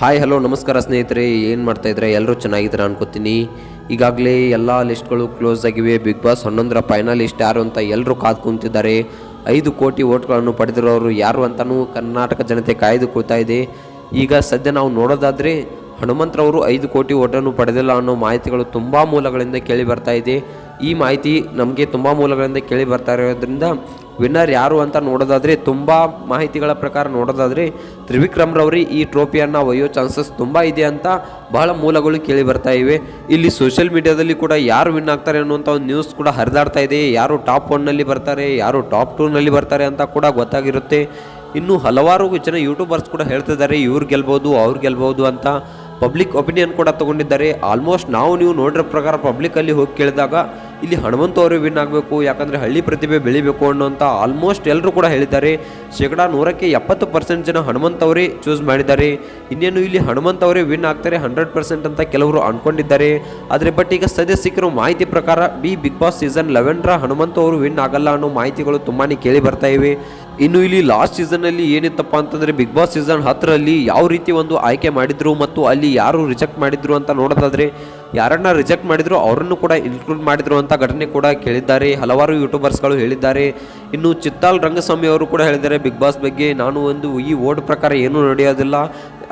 Hi hello ನಮಸ್ಕಾರ ಸ್ನೇಹಿತರೆ, ಏನು ಮಾಡ್ತಾ ಇದ್ರೆ? ಎಲ್ಲರೂ ಚೆನ್ನಾಗಿದ್ದಾರೆ ಅನ್ಕೋತೀನಿ. ಈಗಾಗಲೇ ಎಲ್ಲ ಲಿಸ್ಟ್ಗಳು ಕ್ಲೋಸ್ ಆಗಿವೆ. ಬಿಗ್ ಬಾಸ್ ಹನ್ನೊಂದರ ಫೈನಲ್ ಲಿಸ್ಟ್ ಯಾರು ಅಂತ ಎಲ್ಲರೂ ಕಾದು ಕುಂತಿದ್ದಾರೆ. ಐದು ಕೋಟಿ ಓಟ್ಗಳನ್ನು ಪಡೆದಿರೋರು ಯಾರು ಅಂತಲೂ ಕರ್ನಾಟಕ ಜನತೆ ಕಾಯ್ದು ಇದೆ. ಈಗ ಸದ್ಯ ನಾವು ನೋಡೋದಾದರೆ, ಹನುಮಂತರವರು ಐದು ಕೋಟಿ ಓಟನ್ನು ಪಡೆದಿಲ್ಲ ಅನ್ನೋ ಮಾಹಿತಿಗಳು ತುಂಬ ಮೂಲಗಳಿಂದ ಕೇಳಿ ಬರ್ತಾ ಇದೆ. ಈ ಮಾಹಿತಿ ನಮಗೆ ತುಂಬ ಮೂಲಗಳಿಂದ ಕೇಳಿ ಬರ್ತಾ ಇರೋದ್ರಿಂದ ವಿನ್ನರ್ ಯಾರು ಅಂತ ನೋಡೋದಾದರೆ ತುಂಬ ಮಾಹಿತಿಗಳ ಪ್ರಕಾರ ನೋಡೋದಾದರೆ ತ್ರಿವಿಕ್ರಮ್ರವ್ರಿ ಈ ಟ್ರೋಫಿಯನ್ನು ಒಯ್ಯೋ ಚಾನ್ಸಸ್ ತುಂಬ ಇದೆ ಅಂತ ಬಹಳ ಮೂಲಗಳು ಕೇಳಿ ಬರ್ತಾ ಇವೆ. ಇಲ್ಲಿ ಸೋಷಿಯಲ್ ಮೀಡಿಯಾದಲ್ಲಿ ಕೂಡ ಯಾರು ವಿನ್ ಆಗ್ತಾರೆ ಅನ್ನುವಂಥ ಒಂದು ನ್ಯೂಸ್ ಕೂಡ ಹರಿದಾಡ್ತಾ ಇದೆ. ಯಾರು ಟಾಪ್ ಒನ್ನಲ್ಲಿ ಬರ್ತಾರೆ, ಯಾರು ಟಾಪ್ ಟೂನಲ್ಲಿ ಬರ್ತಾರೆ ಅಂತ ಕೂಡ ಗೊತ್ತಾಗಿರುತ್ತೆ. ಇನ್ನು ಹಲವಾರು ಜನ ಯೂಟ್ಯೂಬರ್ಸ್ ಕೂಡ ಹೇಳ್ತಿದ್ದಾರೆ, ಇವ್ರು ಗೆಲ್ಬೋದು, ಅವ್ರು ಗೆಲ್ಬೋದು ಅಂತ ಪಬ್ಲಿಕ್ ಒಪಿನಿಯನ್ ಕೂಡ ತಗೊಂಡಿದ್ದಾರೆ. ಆಲ್ಮೋಸ್ಟ್ ನಾವು ನೀವು ನೋಡಿರೋ ಪ್ರಕಾರ ಪಬ್ಲಿಕಲ್ಲಿ ಹೋಗಿ ಕೇಳಿದಾಗ ಇಲ್ಲಿ ಹನುಮಂತ ಅವರು ವಿನ್ ಆಗಬೇಕು, ಯಾಕಂದರೆ ಹಳ್ಳಿ ಪ್ರತಿಭೆ ಬೆಳಿಬೇಕು ಅನ್ನೋಂಥ ಆಲ್ಮೋಸ್ಟ್ ಎಲ್ಲರೂ ಕೂಡ ಹೇಳಿದ್ದಾರೆ. ಶೇಕಡ ನೂರಕ್ಕೆ ಎಪ್ಪತ್ತು ಪರ್ಸೆಂಟ್ ಜನ ಹನುಮಂತ ಅವರೇ ಚೂಸ್ ಮಾಡಿದ್ದಾರೆ. ಇನ್ನೇನು ಇಲ್ಲಿ ಹನುಮಂತ ಅವರೇ ವಿನ್ ಆಗ್ತಾರೆ ಹಂಡ್ರೆಡ್ ಪರ್ಸೆಂಟ್ ಅಂತ ಕೆಲವರು ಅಂದ್ಕೊಂಡಿದ್ದಾರೆ ಆದರೆ ಬಟ್ ಈಗ ಸದ್ಯ ಸಿಕ್ಕಿರೋ ಮಾಹಿತಿ ಪ್ರಕಾರ ಬಿ ಬಿಗ್ ಬಾಸ್ ಸೀಸನ್ ಲೆವೆನ್ರ ಹನುಮಂತ ಅವರು ವಿನ್ ಆಗಲ್ಲ ಅನ್ನೋ ಮಾಹಿತಿಗಳು ತುಂಬಾ ಕೇಳಿ ಬರ್ತಾ ಇವೆ. ಇನ್ನು ಇಲ್ಲಿ ಲಾಸ್ಟ್ ಸೀಸನ್ನಲ್ಲಿ ಏನಿತ್ತಪ್ಪ ಅಂತಂದರೆ ಬಿಗ್ ಬಾಸ್ ಸೀಸನ್ ಹತ್ತರಲ್ಲಿ ಯಾವ ರೀತಿ ಒಂದು ಆಯ್ಕೆ ಮಾಡಿದ್ರು ಮತ್ತು ಅಲ್ಲಿ ಯಾರು ರಿಜೆಕ್ಟ್ ಮಾಡಿದ್ರು ಅಂತ ನೋಡೋದಾದರೆ ಯಾರನ್ನ ರಿಜೆಕ್ಟ್ ಮಾಡಿದ್ರು ಅವರನ್ನು ಕೂಡ ಇನ್ಕ್ಲೂಡ್ ಮಾಡಿದ್ರು ಅಂತ ಘಟನೆ ಕೂಡ ಕೇಳಿದ್ದಾರೆ. ಹಲವಾರು ಯೂಟ್ಯೂಬರ್ಸ್ಗಳು ಹೇಳಿದ್ದಾರೆ. ಇನ್ನು ಚಿತ್ತಾಲ್ ರಂಗಸ್ವಾಮಿ ಅವರು ಕೂಡ ಹೇಳಿದ್ದಾರೆ ಬಿಗ್ ಬಾಸ್ ಬಗ್ಗೆ ನಾನು ಒಂದು ಈ ಓಟ್ ಪ್ರಕಾರ ಏನೂ ನಡೆಯೋದಿಲ್ಲ.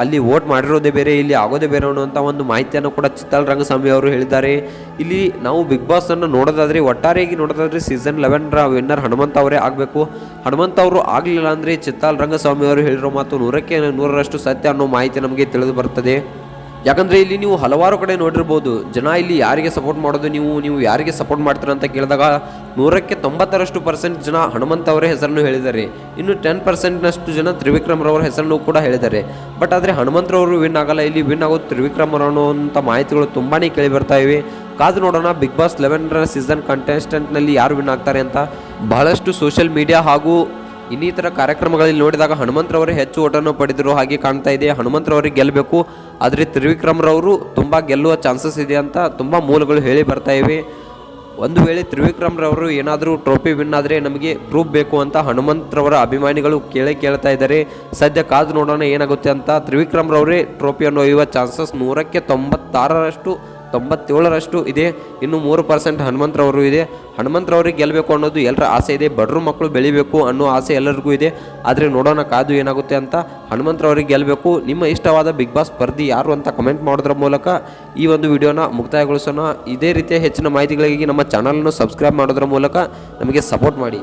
ಅಲ್ಲಿ ವೋಟ್ ಮಾಡಿರೋದೇ ಬೇರೆ, ಇಲ್ಲಿ ಆಗೋದೇ ಬೇರೆ ಅನ್ನುವಂಥ ಒಂದು ಮಾಹಿತಿಯನ್ನು ಕೂಡ ಚಿತ್ತಾಲ್ ರಂಗಸ್ವಾಮಿ ಅವರು ಹೇಳಿದ್ದಾರೆ. ಇಲ್ಲಿ ನಾವು ಬಿಗ್ ಬಾಸ್ ಅನ್ನು ನೋಡೋದಾದ್ರೆ, ಒಟ್ಟಾರೆಯಾಗಿ ನೋಡೋದಾದ್ರೆ ಸೀಸನ್ ಲೆವೆನ್ರ ವಿನ್ನರ್ ಹನುಮಂತ ಅವರೇ ಆಗಬೇಕು. ಹನುಮಂತ ಅವರು ಆಗಲಿಲ್ಲ ಅಂದರೆ ಚಿತ್ತಾಲ್ ರಂಗಸ್ವಾಮಿ ಅವರು ಹೇಳಿರೋ ಮಾತು ನೂರಕ್ಕೆ ನೂರರಷ್ಟು ಸತ್ಯ ಅನ್ನೋ ಮಾಹಿತಿ ನಮಗೆ ತಿಳಿದು ಬರ್ತದೆ. ಯಾಕಂದ್ರೆ ಇಲ್ಲಿ ನೀವು ಹಲವಾರು ಕಡೆ ನೋಡಿರ್ಬೋದು, ಜನ ಇಲ್ಲಿ ಯಾರಿಗೆ ಸಪೋರ್ಟ್ ಮಾಡೋದು ನೀವು ನೀವು ಯಾರಿಗೆ ಸಪೋರ್ಟ್ ಮಾಡ್ತೀರ ಅಂತ ಕೇಳಿದಾಗ ನೂರಕ್ಕೆ ತೊಂಬತ್ತರಷ್ಟು ಪರ್ಸೆಂಟ್ ಜನ ಹನುಮಂತ ಅವರ ಹೆಸರನ್ನು ಹೇಳಿದ್ದಾರೆ. ಇನ್ನು ಟೆನ್ ಪರ್ಸೆಂಟ್ನಷ್ಟು ಜನ ತ್ರಿವಿಕ್ರಮ್ ರವರ ಹೆಸರನ್ನು ಕೂಡ ಹೇಳಿದ್ದಾರೆ. ಬಟ್ ಆದರೆ ಹನುಮಂತರವರು ವಿನ್ ಆಗಲ್ಲ, ಇಲ್ಲಿ ವಿನ್ ಆಗೋದು ತ್ರಿವಿಕ್ರಮ್ ಅಂತ ಮಾಹಿತಿಗಳು ತುಂಬಾ ಕೇಳಿ ಬರ್ತಾ ಇವೆ. ಕಾದು ನೋಡೋಣ ಬಿಗ್ ಬಾಸ್ ಲೆವೆನ್ರ ಸೀಸನ್ ಕಂಟೆಸ್ಟೆಂಟ್ನಲ್ಲಿ ಯಾರು ವಿನ್ ಆಗ್ತಾರೆ ಅಂತ. ಬಹಳಷ್ಟು ಸೋಷಿಯಲ್ ಮೀಡಿಯಾ ಹಾಗೂ ಇನ್ನಿತರ ಕಾರ್ಯಕ್ರಮಗಳಲ್ಲಿ ನೋಡಿದಾಗ ಹನುಮಂತರವರೇ ಹೆಚ್ಚು ಓಟನ್ನು ಪಡೆದಿರೋ ಹಾಗೆ ಕಾಣ್ತಾ ಇದೆ. ಹನುಮಂತರವರಿಗೆ ಗೆಲ್ಲಬೇಕು. ಆದರೆ ತ್ರಿವಿಕ್ರಮ್ರವರು ತುಂಬ ಗೆಲ್ಲುವ ಚಾನ್ಸಸ್ ಇದೆ ಅಂತ ತುಂಬ ಮೂಲಗಳು ಹೇಳಿ ಬರ್ತಾ ಇವೆ. ಒಂದು ವೇಳೆ ತ್ರಿವಿಕ್ರಮ್ರವರು ಏನಾದರೂ ಟ್ರೋಫಿ ವಿನ್ ಆದರೆ ನಮಗೆ ಪ್ರೂಫ್ ಬೇಕು ಅಂತ ಹನುಮಂತರವರ ಅಭಿಮಾನಿಗಳು ಕೇಳೇ ಕೇಳ್ತಾ ಇದ್ದಾರೆ. ಸದ್ಯ ಕಾದು ನೋಡೋಣ ಏನಾಗುತ್ತೆ ಅಂತ ತ್ರಿವಿಕ್ರಮ್ರವರೇ ಟ್ರೋಫಿಯನ್ನು ಒಯ್ಯುವ ಚಾನ್ಸಸ್ ನೂರಕ್ಕೆ ತೊಂಬತ್ತಾರರಷ್ಟು ತೊಂಬತ್ತೇಳರಷ್ಟು ಇದೆ. ಇನ್ನು ಮೂರು ಪರ್ಸೆಂಟ್ ಹನುಮಂತರವರು ಇದೆ. ಹನುಮಂತರವ್ರಿಗೆ ಗೆಲ್ಲಬೇಕು ಅನ್ನೋದು ಎಲ್ಲರ ಆಸೆ ಇದೆ. ಬಡ್ರು ಮಕ್ಕಳು ಬೆಳಿಬೇಕು ಅನ್ನೋ ಆಸೆ ಎಲ್ಲರಿಗೂ ಇದೆ. ಆದರೆ ನೋಡೋಣ ಕಾದು ಏನಾಗುತ್ತೆ ಅಂತ ಹನುಮಂತರವ್ರಿಗೆ ಗೆಲ್ಲಬೇಕು. ನಿಮ್ಮ ಇಷ್ಟವಾದ ಬಿಗ್ ಬಾಸ್ ಸ್ಪರ್ಧಿ ಯಾರು ಅಂತ ಕಮೆಂಟ್ ಮಾಡೋದ್ರ ಮೂಲಕ ಈ ಒಂದು ವಿಡಿಯೋನ ಮುಕ್ತಾಯಗೊಳಿಸೋಣ. ಇದೇ ರೀತಿಯ ಹೆಚ್ಚಿನ ಮಾಹಿತಿಗಳಿಗಾಗಿ ನಮ್ಮ ಚಾನಲನ್ನು ಸಬ್ಸ್ಕ್ರೈಬ್ ಮಾಡೋದ್ರ ಮೂಲಕ ನಮಗೆ ಸಪೋರ್ಟ್ ಮಾಡಿ.